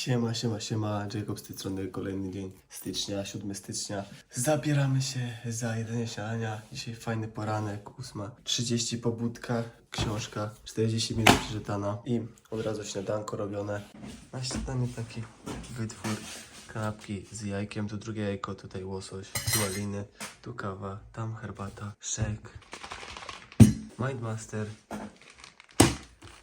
Siema, siema, siema, Jacob z tej strony, kolejny dzień stycznia, 7 stycznia. Zabieramy się za jedzenie śniadania. Dzisiaj fajny poranek, 8.30 pobudka, książka, 40 minut przeczytana i od razu śniadanko robione. Na śniadanie taki wytwór, kanapki z jajkiem, tu drugie jajko, tutaj łosoś, tu maliny, tu kawa, tam herbata, shake, Mindmaster,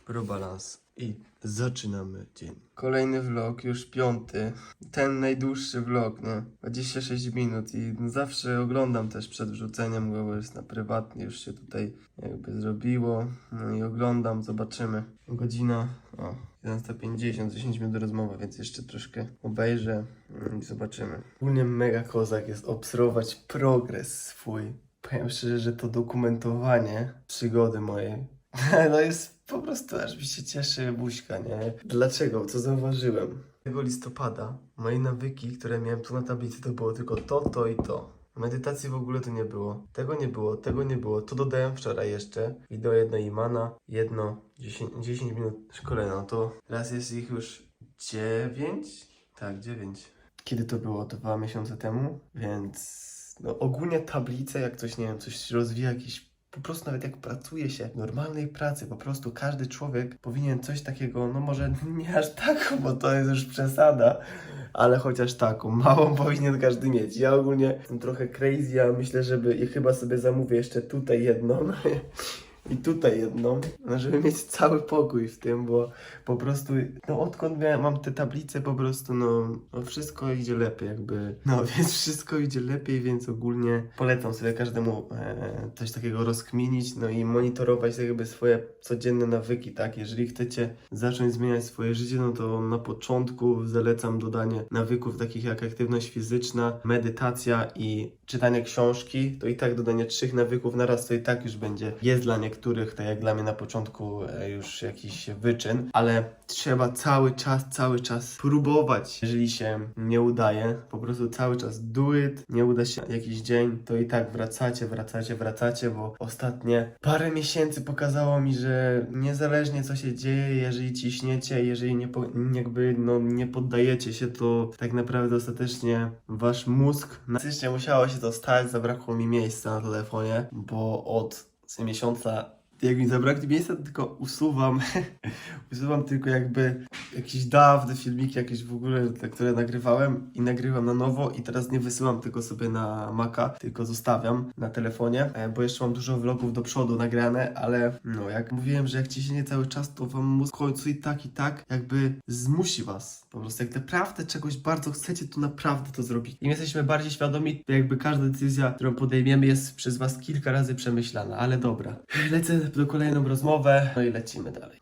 Pro Balance i zaczynamy dzień. Kolejny vlog, już piąty. Ten najdłuższy vlog, no. 26 minut i no zawsze oglądam też przed wrzuceniem go, bo jest na prywatnie, już się tutaj jakby zrobiło. No i oglądam, zobaczymy. Godzina, o, 11.50, 10 minut rozmowy, więc jeszcze troszkę obejrzę i zobaczymy. Ogólnie mega kozak jest obserwować progres swój. Powiem szczerze, że to dokumentowanie przygody mojej no jest po prostu aż mi się cieszy buźka, nie? Dlaczego? Co zauważyłem? 1 listopada moje nawyki, które miałem tu na tablicy, to było tylko to, to i to. Medytacji w ogóle to nie było. Tego nie było, tego nie było. To dodałem wczoraj jeszcze. Wideo jedno Imana, jedno 10, 10 minut szkolenia. No to teraz jest ich już 9? Tak, 9. Kiedy to było? Dwa miesiące temu, więc no ogólnie tablice, jak coś, nie wiem, coś rozwija jakiś po prostu nawet jak pracuje się w normalnej pracy, po prostu każdy człowiek powinien coś takiego, no może nie aż taką, bo to jest już przesada, ale chociaż taką, małą powinien każdy mieć. Ja ogólnie jestem trochę crazy, ja myślę, żeby i chyba sobie zamówię jeszcze tutaj jedną i tutaj jedną, żeby mieć cały pokój w tym, bo po prostu, no odkąd miałem, mam te tablice, po prostu, no, no wszystko idzie lepiej, jakby, no więc wszystko idzie lepiej, więc ogólnie polecam sobie każdemu e, coś takiego rozkminić, no i monitorować jakby swoje codzienne nawyki, tak, jeżeli chcecie zacząć zmieniać swoje życie, no to na początku zalecam dodanie nawyków takich jak aktywność fizyczna, medytacja i czytanie książki, to i tak dodanie trzech nawyków naraz to i tak już będzie, jest dla niektórych, tak jak dla mnie na początku e, już jakiś wyczyn, ale trzeba cały czas, cały czas próbować. Jeżeli się nie udaje, po prostu cały czas do it, nie uda się jakiś dzień, to i tak wracacie, wracacie, wracacie, bo ostatnie parę miesięcy pokazało mi, że niezależnie co się dzieje, jeżeli ciśniecie, jeżeli nie, po, jakby no, nie poddajecie się, to tak naprawdę ostatecznie wasz mózg, faktycznie musiało się to stać, zabrakło mi miejsca na telefonie, bo od co miesiąca jak mi zabraknie miejsca, to tylko usuwam, usuwam tylko jakby jakieś dawne filmiki, jakieś w ogóle, które nagrywałem i nagrywam na nowo i teraz nie wysyłam tego sobie na Maca, tylko zostawiam na telefonie, e, bo jeszcze mam dużo vlogów do przodu nagrane, ale no jak mówiłem, że jak ciśnienie cały czas, to wam mózg w końcu i tak i tak jakby zmusi was. Po prostu jak naprawdę czegoś bardzo chcecie, to naprawdę to zrobić. Im jesteśmy bardziej świadomi, jakby każda decyzja, którą podejmiemy jest przez was kilka razy przemyślana, ale dobra. Lecę do kolejną rozmowę, no i lecimy dalej.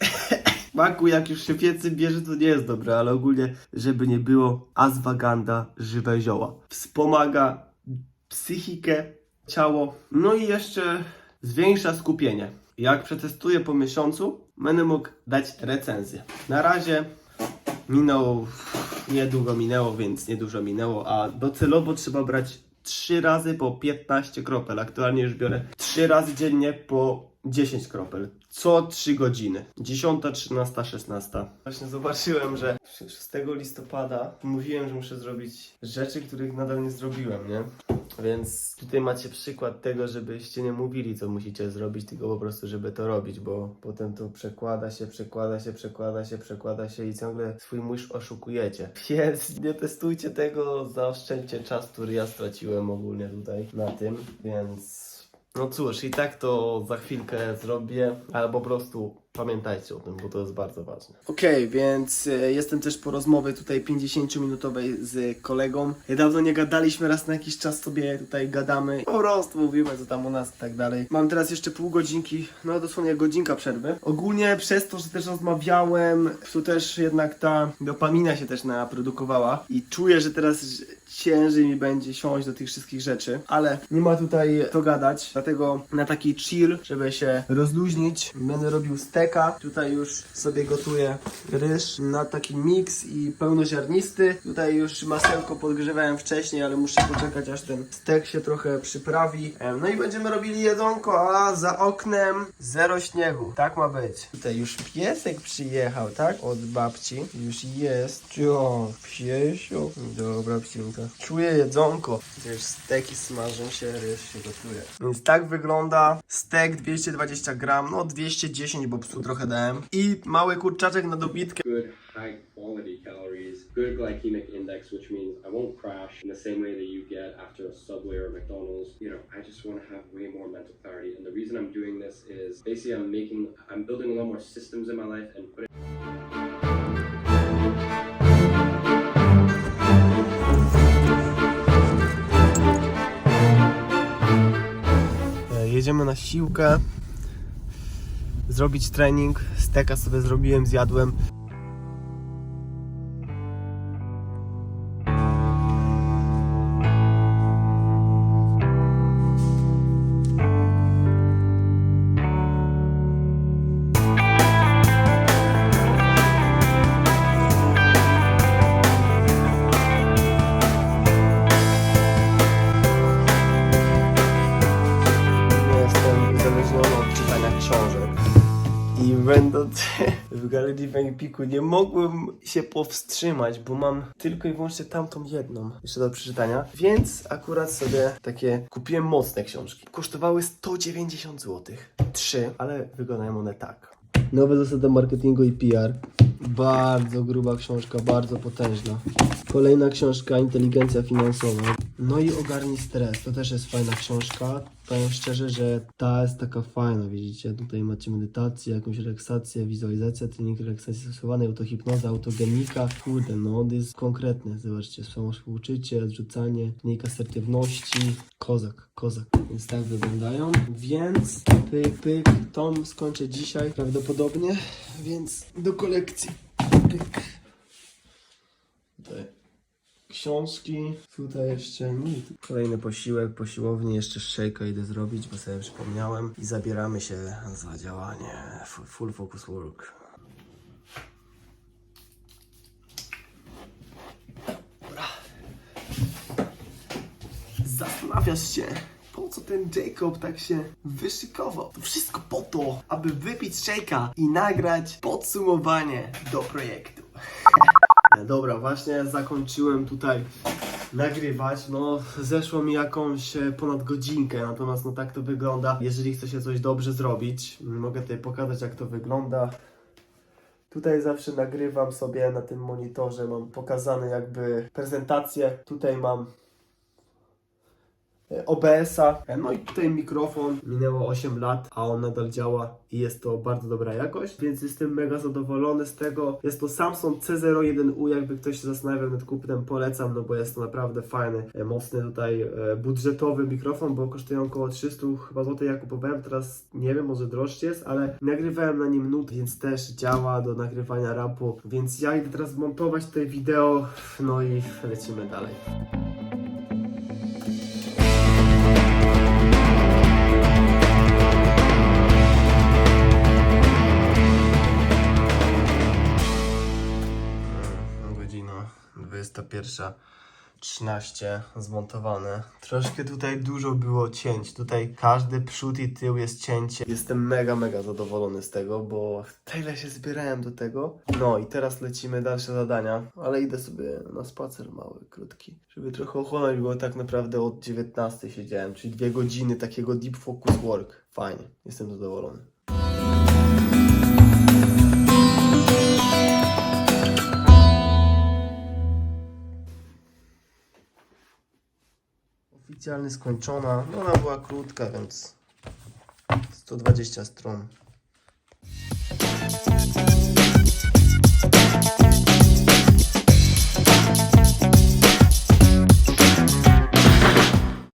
Maku, jak już się piecy bierze, to nie jest dobre, ale ogólnie, żeby nie było, azwaganda, żywe zioła. Wspomaga psychikę, ciało, no i jeszcze zwiększa skupienie. Jak przetestuję po miesiącu, będę mógł dać recenzję. Na razie minął, niedługo minęło, więc niedużo minęło, a docelowo trzeba brać 3 razy po 15 kropel. Aktualnie już biorę 3 razy dziennie po 10 kropel. Co 3 godziny. 10, 13, 16. Właśnie zobaczyłem, że 6 listopada mówiłem, że muszę zrobić rzeczy, których nadal nie zrobiłem, nie? Więc tutaj macie przykład tego, żebyście nie mówili, co musicie zrobić, tylko po prostu, żeby to robić, bo potem to przekłada się, przekłada się, przekłada się, przekłada się i ciągle swój mysz oszukujecie. Więc nie testujcie tego, zaoszczędźcie czas, który ja straciłem ogólnie tutaj na tym, więc... No cóż, i tak to za chwilkę zrobię, ale po prostu pamiętajcie o tym, bo to jest bardzo ważne. Okej, więc e, jestem też po rozmowie tutaj 50-minutowej z kolegą. Dawno nie gadaliśmy, raz na jakiś czas sobie tutaj gadamy. Po prostu mówimy co tam u nas i tak dalej. Mam teraz jeszcze pół godzinki, no dosłownie godzinka przerwy. Ogólnie przez to, że też rozmawiałem, tu też jednak ta dopamina się też naprodukowała i czuję, że teraz ciężej mi będzie siąść do tych wszystkich rzeczy, ale nie ma tutaj co gadać, dlatego na taki chill, żeby się rozluźnić, będę robił step steka. Tutaj już sobie gotuję ryż na taki miks i pełnoziarnisty. Tutaj już masełko podgrzewałem wcześniej, ale muszę poczekać aż ten stek się trochę przyprawi. No i będziemy robili jedzonko, a za oknem zero śniegu. Tak ma być. Tutaj już piesek przyjechał, tak? Od babci. Już jest. O, piesio. Dobra, psinka. Czuję jedzonko. Tutaj steki smażą się, ryż się gotuje. Więc tak wygląda stek 220 gram, no 210, bo psu trochę dałem. I mały kurczaczek na dobitkę. good high quality calories, good glycemic index, which means I won't crash in the same way that you get after a Subway or McDonald's. You know, I just want to have way more mental clarity. And the reason I'm doing this is basically I'm making, I'm building a lot more systems in my life and putting E, Jedziemy na siłkę. Zrobić trening. Steka sobie zrobiłem, zjadłem. w Galerii w Empiku nie mogłem się powstrzymać, bo mam tylko i wyłącznie tamtą jedną jeszcze do przeczytania. Więc akurat sobie takie kupiłem mocne książki. Kosztowały 190 zł. Trzy, ale wyglądają one tak. Nowe zasady marketingu i PR. Bardzo gruba książka, bardzo potężna. Kolejna książka Inteligencja finansowa. No i Ogarnij stres. To też jest fajna książka. Powiem szczerze, że ta jest taka fajna, widzicie? Tutaj macie medytację, jakąś relaksację, wizualizację, trening relaksacji stosowanej, autohipnoza, autogenika. Kurde, no on jest konkretny. Zobaczcie, samowspółczucie, odrzucanie, technika asertywności. Kozak, kozak. Więc tak wyglądają. Więc pyk, pyk. Tom skończę dzisiaj prawdopodobnie, więc do kolekcji. Pyk. Tutaj książki. Tutaj jeszcze nic. Kolejny posiłek po siłowni. Jeszcze szejka idę zrobić, bo sobie przypomniałem. I zabieramy się za działanie. Full, focus work. Zastanawiasz się, co ten Jacob tak się wyszykował? To wszystko po to, aby wypić szejka i nagrać podsumowanie do projektu. Dobra, właśnie zakończyłem tutaj nagrywać. No, zeszło mi jakąś e, ponad godzinkę, natomiast no tak to wygląda. Jeżeli chce się coś dobrze zrobić, mogę tutaj pokazać jak to wygląda. Tutaj zawsze nagrywam sobie na tym monitorze, mam pokazane jakby prezentację. Tutaj mam e, OBS-a, no i tutaj mikrofon. Minęło 8 lat, a on nadal działa i jest to bardzo dobra jakość, więc jestem mega zadowolony z tego. Jest to Samsung C01U, jakby ktoś się zastanawiał nad kupnem, polecam, no bo jest to naprawdę fajny, e, mocny tutaj e, budżetowy mikrofon, bo kosztuje około 300 chyba złotych, ja kupowałem, teraz nie wiem, może droższy jest, ale nagrywałem na nim nut, więc też działa do nagrywania rapu, więc ja idę teraz montować te wideo, no i lecimy dalej. 21.13 zmontowane. Troszkę tutaj dużo było cięć. Tutaj każdy przód i tył jest cięcie. Jestem mega, mega zadowolony z tego, bo tyle się zbierałem do tego. No i teraz lecimy dalsze zadania, ale idę sobie na spacer mały, krótki, żeby trochę ochłonąć, bo tak naprawdę od 19 siedziałem, czyli dwie godziny takiego deep focus work. Fajnie, jestem zadowolony. Oficjalnie skończona. No ona była krótka, więc 120 stron.